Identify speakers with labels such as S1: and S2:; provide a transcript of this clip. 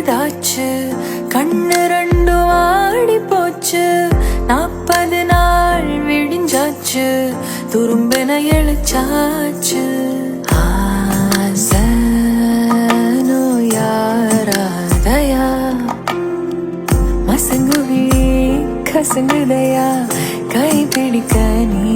S1: வயதாச்சு கண்ணு ரெண்டு ஆடி போச்சு. நாற்பது நாள் விடிஞ்சாச்சு. துரும்பின எழுச்சாச்சு. கசங்குதையா? கை பிடிக்க நீ